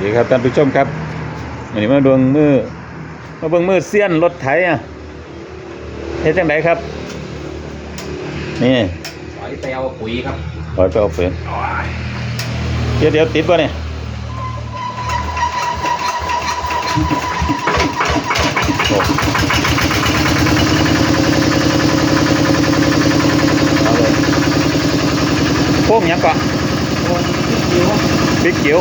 ดีครับท่านผู้ชมครับวันนี้มาดวงมือมาเบิ่งมือเสี้ยนรถไถอะเฮ็ดจังไดครับ นี่สอยไปเอาปุ๋ยครับปล่อยไปเอาเปนเดี๋ยวเดี๋ยวติดป่ะเนี่ยโอ้เอาเลยโค้งหยังก่อนโอ้ยคิวพริกเขียว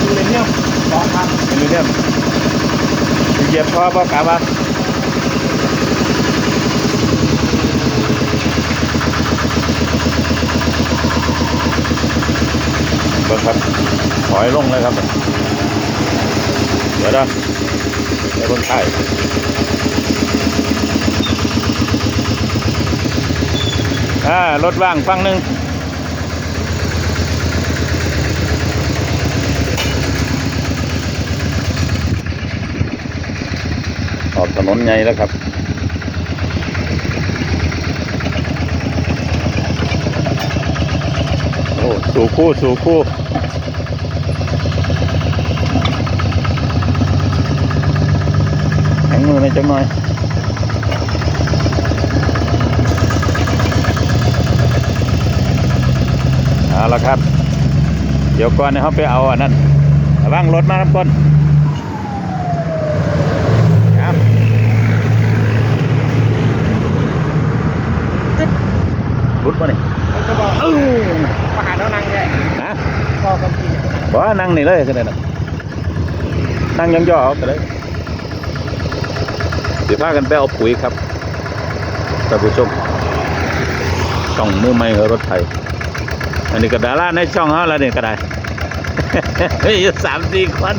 คิวเลยเนี่ยส อันเป็นเรื่องเหยียบพอพอกลับมาบิ่งครับถอยลงเลยครับ เดี๋ยวนะเดี๋ยวเบิ่งใต้อ่ารถว่างฝั่งหนึ่ง ออก ถนนใหญ่แล้วครับโอ้สู่คู่สู่คู่แข็งมือหน่อยจังหน่อยเอาละครับ เดี๋ยวก่อนนะเขาไปเอาอันนั้นระว่างรถมาครับก่อนครับ รุดมาเนี่ย ก็บอกเออมาหาน้องนางแค่ นะ ก็กำลัง ว่านั่งนี่เลยก็ได้นะนั่งยังย่อเอาก็ได้เดี๋ยวพากันไปเอาปุ๋ยครับท่านผู้ชมช่องมือใหม่รถไทย อันนี้ก็ดาราในช่องเขาแล้วนี่ยก็ได้เฮ้ยอยู่สามสี่คน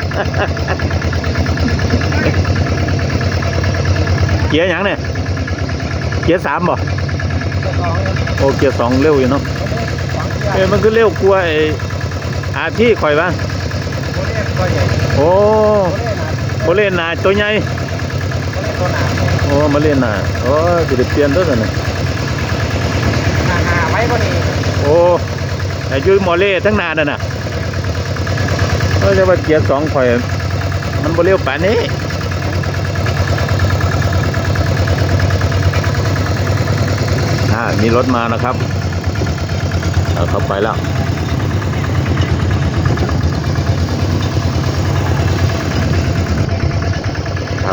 เกียร์ยังเนี่ยเกียร์สามบ่จะสองโอเกียร์สองเร็วอยู่เนาะสองเอ้มันก็เร็วกว่าไอ้ อาที่ข่อยบ้างโคเล่ก็ใหญ่โอ้โคเล่นาโมเล่นนาตัวใหญ่โคเล่ตัวหนาโอ้มาเล่นนาโอ้สิได้เปลี่ยนตัวนั่นน่ะหนาหนาไว้ก็ดีโอ้อายุหมอเล่ทั้งนานนั่นน่ะเออจะว่าเกียร์สองข่อยมันบ่เร็วป่านนี้อามีรถมานะครับเอาเข้าไปแล้ว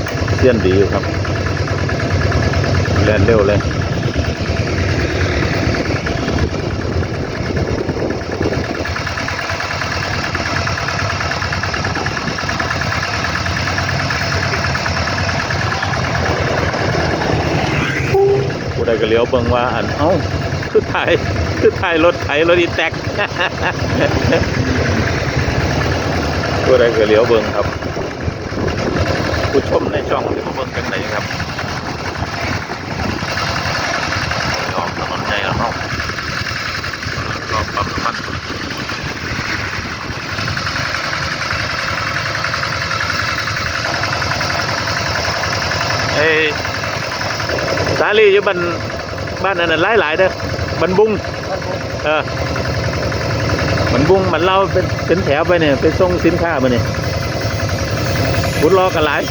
ครับเสี้ยนดีอยู่ครับแล่นเร็วเลยผู้ใดก็เลี้ยวเบิ่งว่าอันเอ้าคือถ่ายคือถ่ายรถไถรถอีแตกผู้ใดก็เลี้ยวเบิ่งครับ ผู้ชมในช่องที่มเบิ่งกันไหนครับออกถนนใหญ่แล้วเนารอบปั๊มน้ำมันเอ้ยสาลีอยู่บ้านบ้านอันนั้นหลายหลายๆเด้อบันบุ้งเออบันบุ้งมันเล่าเป็นเป็นแถวไปเนี่ยไปส่งสินค้ามาเนี่ยบุญรอกันหลาย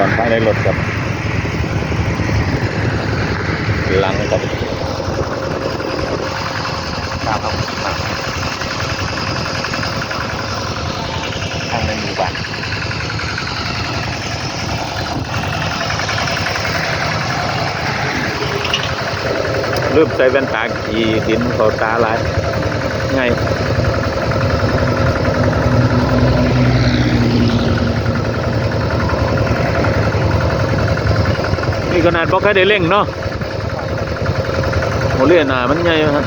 กรณ์ภายในรถครับลังครับตามครับมาทางในหมู่บ้านลืมใส่แว่นตาขี่ดินเขาตาหลายไง นี่ขนาดบอกให้ได้เร่งเนาะโมเลียนามันใหญ่ครั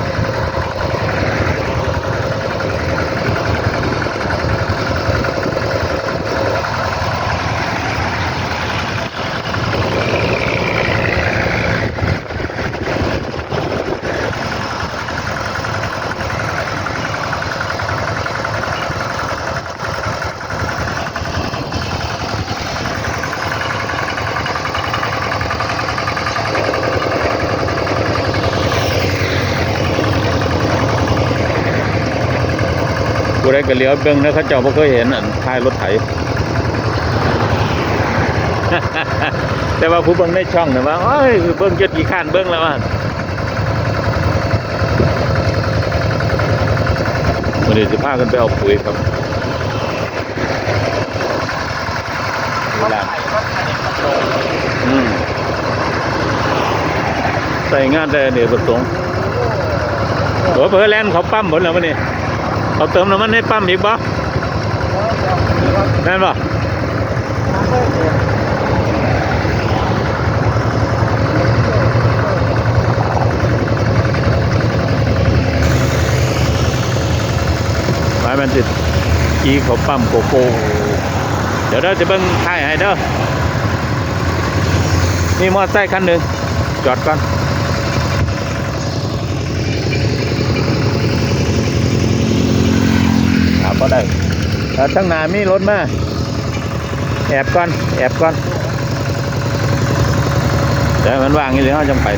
ได้ก็เหลียวเบิ่งนะเขาเจ้าบ่เคยเห็นอันท้ายรถไถ แต่ว่าผู้เบิ่งในช่องนี่ยว่าโอ้ยเบิ่งจนกี่ข้นเบิ่งแล้วว่าวันนี้จะพากันไปเอาปุ๋ยครับใส่งานแต่เดี๋ยวประสงค์โอ้เพื่อแลนเขาปั๊มหมดแล้ววันนี้ เขาเติมน้ำมันให้ปั๊มอีกบ่แน่นบ่น้ำเพิ่มเองหมายมันติดกีเขาปั๊มโกโก้เดี๋ยวเราจะเบิ่งท้ายให้เด้อนี่มอเตอร์ไซค์คันหนึ่งจอดก่อนถามก็ได้ แล้วทั้งน้ามีรถมาแอบก่อน แอบก่อนเดี๋ยวมันว่างอยู่เดี๋ยวเราจังไป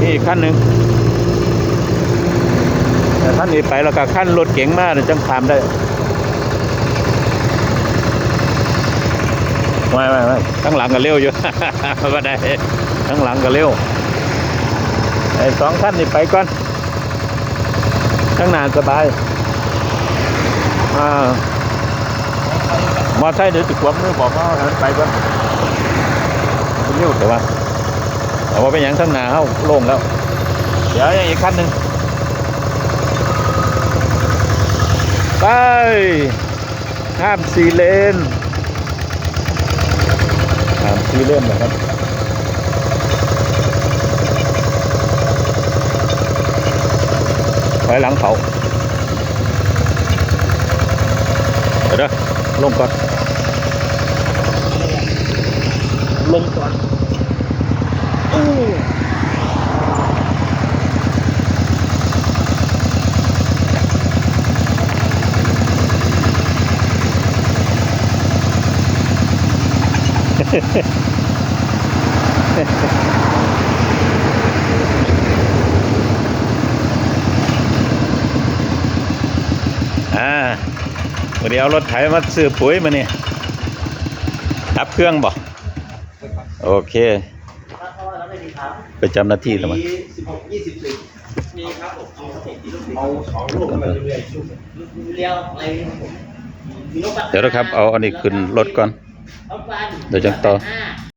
นี่อีกขั้นหนึ่งแต่ขั้นนี้ไปแล้วก็ขั้นรถเก๋งมากจังขามได้ ไม่ไม่ไม่ข้างหลังก็เร็วอยู่ ไม่ได้ข้างหลังก็เร็วไอ้สองขั้นนี่ไปก่อนข้างหน้าสบายอ่ามอไซค์เดี๋ยวติดขวบมือบอกว่าให้มันไปก่อนมันเร็วแต่ว่าเอาว่าเป็นอย่างข้างหน้าเขาโล่งแล้ว เดี๋ยวยังอีกขั้นหนึ่งไปข้ามสีเลนามสีเลนนะครับไว้หลังเขาเดี๋ยวเด้อลงก่อนลงก่อน อ่าวันนี้เอารถไถมาซื้อปุ๋ยมาเนี่ยดับเครื่องบ่โอเคไปจำหน้าที่แล้วมั้ยสิบหกยี่สิบสี่มีครับผมเอาสองลูกมาเรื่อยๆเลี้ยวอะไรผมมีลูกปัดเดี๋ยวนะครับ เอาอันนี้ขึ้นรถก่อน เอา